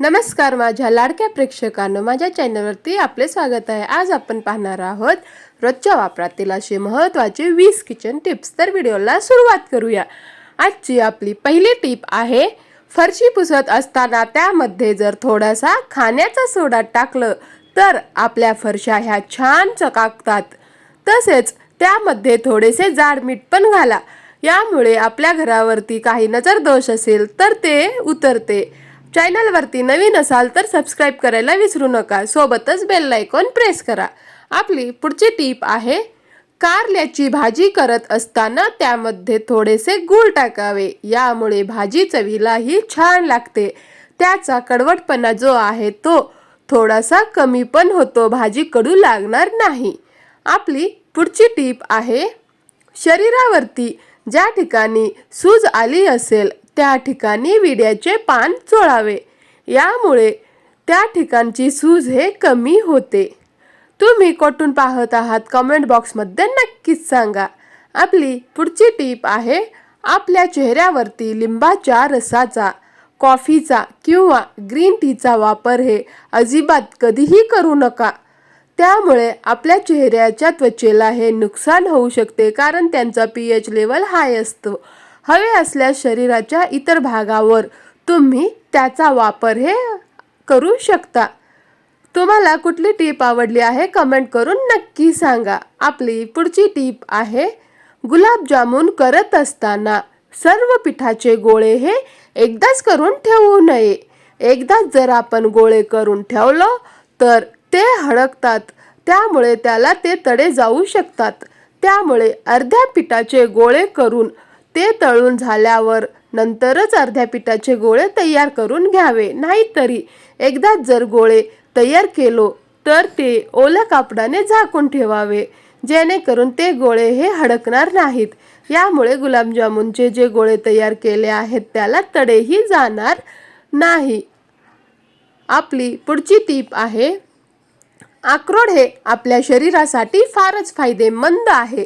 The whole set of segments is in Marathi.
नमस्कार माझ्या लाडक्या प्रेक्षकांनो माझ्या चॅनलवरती आपले स्वागत आहे. आज आपण पाहणार आहोत रोजच्या वापरातील असे महत्त्वाचे वीस किचन टिप्स. तर व्हिडिओला सुरुवात करूया. आजची आपली पहिली टिप आहे फरशी पुसत असताना त्यामध्ये जर थोडासा खाण्याचा सोडा टाकलं तर आपल्या फरशा ह्या छान चकाकतात. तसेच त्यामध्ये थोडेसे जाड मीठ पण घाला. यामुळे आपल्या घरावरती काही नजर दोष असेल तर ते उतरते. चॅनलवरती नवीन असाल तर सबस्क्राईब करायला विसरू नका. सोबतच बेल आयकॉन प्रेस करा. आपली पुढची टीप आहे कारल्याची भाजी करत असताना त्यामध्ये थोडेसे गूळ टाकावे. यामुळे भाजी चवीलाही छान लागते. त्याचा कडवटपणा जो आहे तो थोडासा कमी पण होतो. भाजी कडू लागणार नाही. आपली पुढची टीप आहे शरीरावरती ज्या ठिकाणी सूज आली असेल त्या ठिकाणी विड्याचे पान चोळावे. यामुळे त्या ठिकाणची सूज हे कमी होते. तुम्ही कोठून पाहत आहात कमेंट बॉक्समध्ये नक्कीच सांगा. आपली पुढची टीप आहे आपल्या चेहऱ्यावरती लिंबाच्या रसाचा कॉफीचा किंवा ग्रीन टीचा वापर हे अजिबात कधीही करू नका. त्यामुळे आपल्या चेहऱ्याच्या त्वचेला हे नुकसान होऊ शकते कारण त्यांचा पी एच लेवल हाय असतो. हवे असल्यास शरीराच्या इतर भागावर. तुम्ही त्याचा वापर हे करू शकता. तुम्हाला कुठली टीप आवडली आहे कमेंट करून नक्की सांगा. आपली पुढची टीप आहे गुलाबजामुन करत असताना सर्व पिठाचे गोळे हे एकदाच करून ठेवू नये. एकदाच जर आपण गोळे करून ठेवलं तर ते हडकतात. त्यामुळे त्याला ते तडे जाऊ शकतात. त्यामुळे अर्ध्या पिठाचे गोळे करून ते तळून झाल्यावर नंतरच अर्ध्या पिठाचे गोळे तयार करून घ्यावे. नाहीतरी एकदाच जर गोळे तयार केलो तर ते ओल्या कापडाने झाकून ठेवावे. जेणेकरून ते गोळे हे हडकणार नाहीत. यामुळे गुलाबजामुनचे जे गोळे तयार केले आहेत त्याला तडेही जाणार नाही. आपली पुढची टीप आहे अक्रोड हे आपल्या शरीरासाठी फारच फायदेमंद आहे.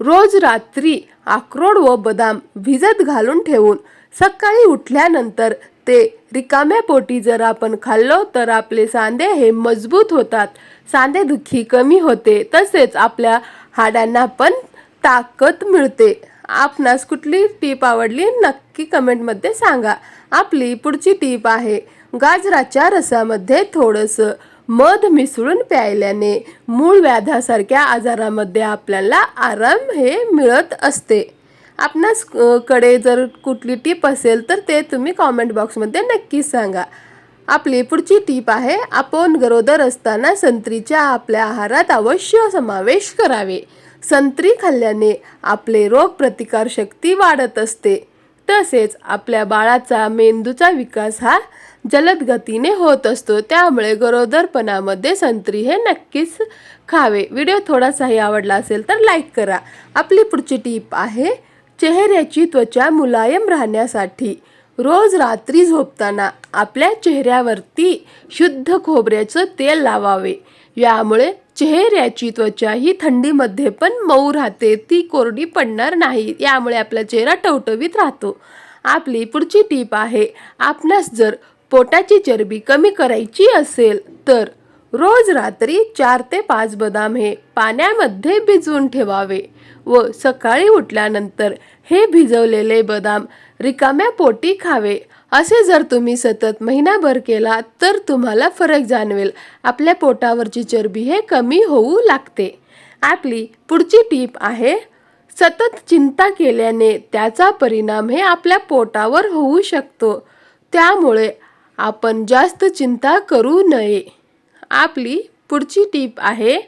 रोज रात्री आक्रोड व बदाम भिजत घालून ठेवून सकाळी उठल्यानंतर ते रिकाम्या पोटी जर आपण खाल्लो तर आपले सांधे हे मजबूत होतात. सांधेदुखी कमी होते तसेच आपल्या हाडांना पण ताकद मिळते. आपणास कुठली टीप आवडली नक्की कमेंटमध्ये सांगा. आपली पुढची टीप आहे गाजराच्या रसामध्ये थोडंसं मध मिसळून प्यायल्याने मूळ व्याधासारख्या आजारामध्ये आपल्याला आराम हे मिळत असते. आपणासकडे जर कुठली टीप असेल तर ते तुम्ही कॉमेंट बॉक्समध्ये नक्की सांगा. आपली पुढची टीप आहे आपण गरोदर असताना संत्रीच्या आपल्या आहारात अवश्य समावेश करावे. संत्री खाल्ल्याने आपले रोग प्रतिकार शक्ती वाढत असते. तसेच आपल्या बाळाचा मेंदूचा विकास हा जलद गतीने होत असतो. त्यामुळे गरोदरपणामध्ये संत्री हे नक्कीच खावे. व्हिडिओ थोडासाही आवडला असेल तर लाईक करा. आपली पुढची टीप आहे चेहऱ्याची त्वचा मुलायम राहण्यासाठी. रोज रात्री झोपताना आपल्या चेहऱ्यावरती शुद्ध खोबऱ्याचं तेल लावावे. यामुळे चेहऱ्याची त्वचा ही थंडीमध्ये पण मऊ राहते ती कोरडी पडणार नाही यामुळे आपला चेहरा टवटवीत राहतो. आपली पुढची टीप आहे आपणास जर पोटाची चरबी कमी करायची असेल तर रोज रात्री चार ते पाच बदाम हे पाण्यामध्ये भिजवून ठेवावे व सकाळी उठल्यानंतर हे भिजवलेले बदाम रिकाम्या पोटी खावे. असे जर तुम्ही सतत महिनाभर केला तर तुम्हाला फरक जाणवेल. आपल्या पोटावरची चरबी हे कमी होऊ लागते. आपली पुढची टीप आहे सतत चिंता केल्याने त्याचा परिणाम हे आपल्या पोटावर होऊ शकतो. त्यामुळे आपण जास्त चिंता करू नये. आपली पुढची टीप आहे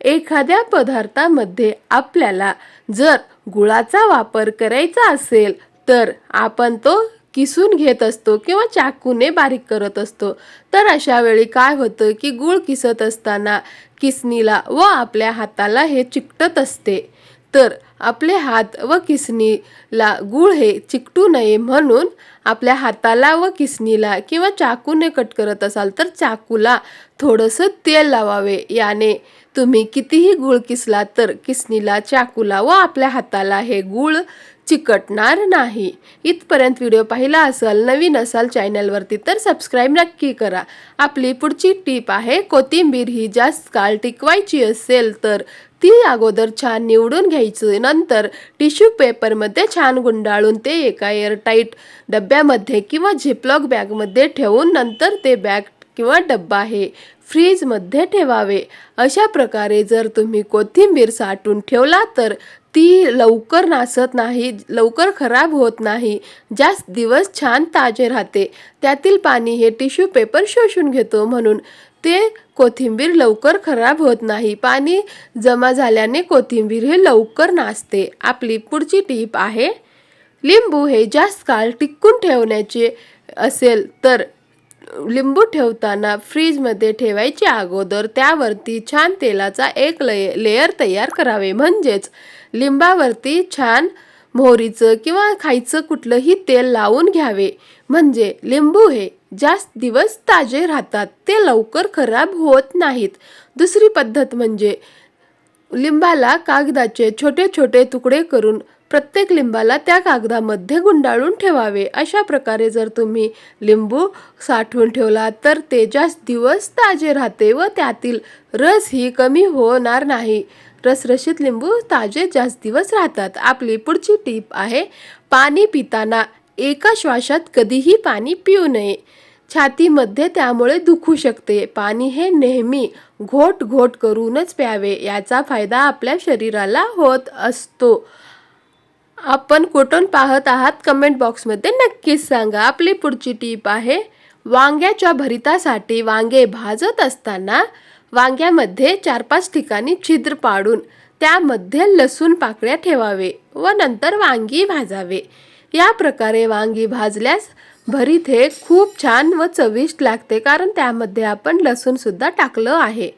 एखाद्या पदार्थामध्ये आपल्याला जर गुळाचा वापर करायचा असेल तर आपण तो किसून घेत असतो किंवा चाकूने बारीक करत असतो. तर अशा वेळी काय होतं की गूळ किसत असताना किसनीला व आपल्या हाताला हे चिकटत असते. तर आपले हात व किसनीला गूळ हे चिकटू नये म्हणून आपल्या हाताला व किसनीला किंवा चाकूने कट करत असाल तर चाकूला थोडंसं तेल लावावे. याने तुम्ही कितीही गूळ किसला तर किसनीला चाकूला व आपल्या हाताला हे गूळ चिकटणार नाही. इथपर्यंत व्हिडिओ पाहिला असाल नवीन असाल चॅनलवरती तर सबस्क्राईब नक्की करा. आपली पुढची टीप आहे कोथिंबीर ही जास्त काळ टिकवायची असेल तर ती अगोदर छान निवडून घ्यायची. नंतर टिश्यू पेपरमध्ये छान गुंडाळून ते एका एअरटाईट डब्यामध्ये किंवा झिपलॉक बॅगमध्ये ठेवून नंतर ते बॅग किंवा डब्बा हे फ्रीजमध्ये ठेवावे. अशा प्रकारे जर तुम्ही कोथिंबीर साठवून ठेवला तर ती लवकर नासत नाही लवकर खराब होत नाही जास्त दिवस छान ताजे राहते त्यातील पाणी हे टिश्यू पेपर शोषून घेतो म्हणून ते कोथिंबीर लवकर खराब होत नाही पाणी जमा झाल्याने कोथिंबीर हे लवकर नासते. आपली पुढची टीप आहे लिंबू हे जास्त काळ टिकून ठेवण्याचे असेल तर लिंबू ठेवताना फ्रीजमध्ये ठेवायचे अगोदर त्यावरती छान तेलाचा एक लय लेअर तयार करावे. म्हणजेच लिंबावरती छान मोहरीचं किंवा खायचं कुठलंही तेल लावून घ्यावे. म्हणजे लिंबू हे जास्त दिवस ताजे राहतात. ते लवकर खराब होत नाहीत. दुसरी पद्धत म्हणजे लिंबाला कागदाचे छोटे छोटे तुकडे करून प्रत्येक लिंबाला त्या कागदामध्ये गुंडाळून ठेवावे. अशा प्रकारे जर तुम्ही लिंबू साठवून ठेवला तर ते जास्त दिवस ताजे राहते व त्यातील रस ही कमी होणार नाही. रसरशीत लिंबू ताजे जास्त दिवस राहतात. आपली पुढची टीप आहे पाणी पिताना एका श्वासात कधीही पाणी पिऊ नये. छातीमध्ये त्यामुळे दुखू शकते. पाणी हे नेहमी घोट घोट करूनच प्यावे. याचा फायदा आपल्या शरीराला होत असतो. आपण कुठून पाहत आहात कमेंट बॉक्समध्ये नक्कीच सांगा. आपली पुढची टीप आहे वांग्याच्या भरितासाठी वांगे भाजत असताना वांग्यामध्ये चार पाच ठिकाणी छिद्र पाडून त्यामध्ये लसूण पाकळ्या ठेवावे व नंतर वांगी भाजावे. या प्रकारे वांगी भाजल्यास भरीत हे खूप छान व चविष्ट लागते कारण त्यामध्ये आपण लसूणसुद्धा टाकलं आहे.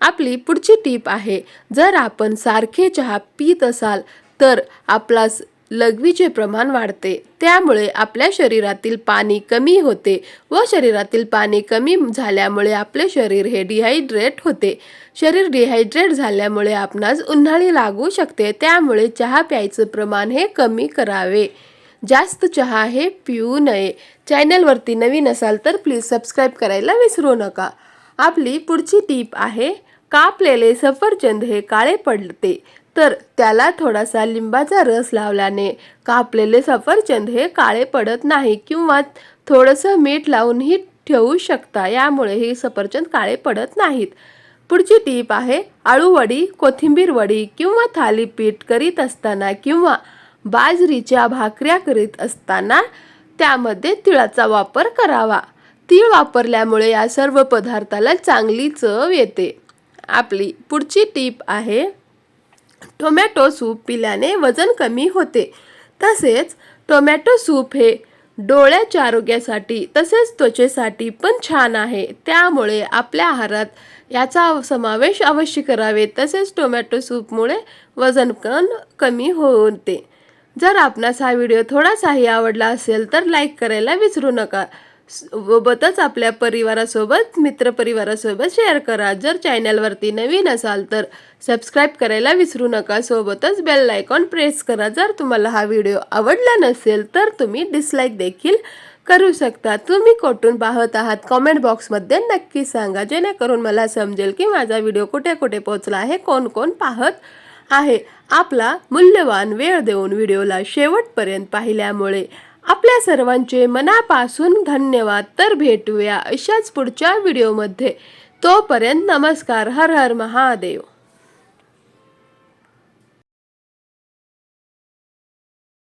आपली पुढची टीप आहे जर आपण सारखे चहा पीत असाल तर आपला लघवीचे प्रमाण वाढते. त्यामुळे आपल्या शरीरातील पाणी कमी होते व शरीरातील पाणी कमी झाल्यामुळे आपले शरीर हे डिहायड्रेट होते. शरीर डिहायड्रेट झाल्यामुळे आपणास उन्हाळी लागू शकते. त्यामुळे चहा प्यायचं प्रमाण हे कमी करावे. जास्त चहा हे पिऊ नये. चॅनलवरती नवीन असाल तर प्लीज सबस्क्राईब करायला विसरू नका. आपली पुढची टीप आहे कापलेले सफरचंद हे काळे पडते. तर त्याला थोडासा लिंबाचा रस लावल्याने कापलेले सफरचंद हे काळे पडत नाही किंवा थोडंसं मीठ लावूनही ठेवू शकता. यामुळे हे सफरचंद काळे पडत नाहीत. पुढची टीप आहे आळू वडी कोथिंबीर वडी किंवा थालीपीठ करीत असताना किंवा बाजरीच्या भाकऱ्या करीत असताना त्यामध्ये तिळाचा वापर करावा. तीळ वापरल्यामुळे या सर्व पदार्थाला चांगली चव येते. आपली पुढची टीप आहे टोमॅटो सूप पिल्याने वजन कमी होते. तसेच टोमॅटो सूप हे डोळ्याच्या आरोग्यासाठी तसेच त्वचेसाठी पण छान आहे. त्यामुळे आपल्या आहारात याचा समावेश अवश्य करावे. तसेच टोमॅटो सूपमुळे वजन पण कमी होते. जर आपणास हा व्हिडिओ थोडासाही आवडला असेल तर लाईक करायला विसरू नका. सोबतच आपल्या परिवारासोबत मित्रपरिवारासोबत शेअर करा. जर चॅनलवरती नवीन असाल तर सबस्क्राईब करायला विसरू नका. सोबतच बेल आयकॉन प्रेस करा. जर तुम्हाला हा व्हिडिओ आवडला नसेल तर तुम्ही डिसलाईक देखील करू शकता. तुम्ही कोठून पाहत आहात? कॉमेंट बॉक्समध्ये नक्की सांगा. जेणेकरून मला समजेल की माझा व्हिडिओ कुठे कुठे पोहोचला आहे कोण कोण पाहत आहे. आपला मूल्यवान वेळ देऊन व्हिडिओला शेवटपर्यंत पाहिल्यामुळे आपल्या सर्वांचे मनापासून धन्यवाद. तर भेटूया अशाच पुढच्या व्हिडिओमध्ये. तोपर्यंत नमस्कार. हर हर महादेव.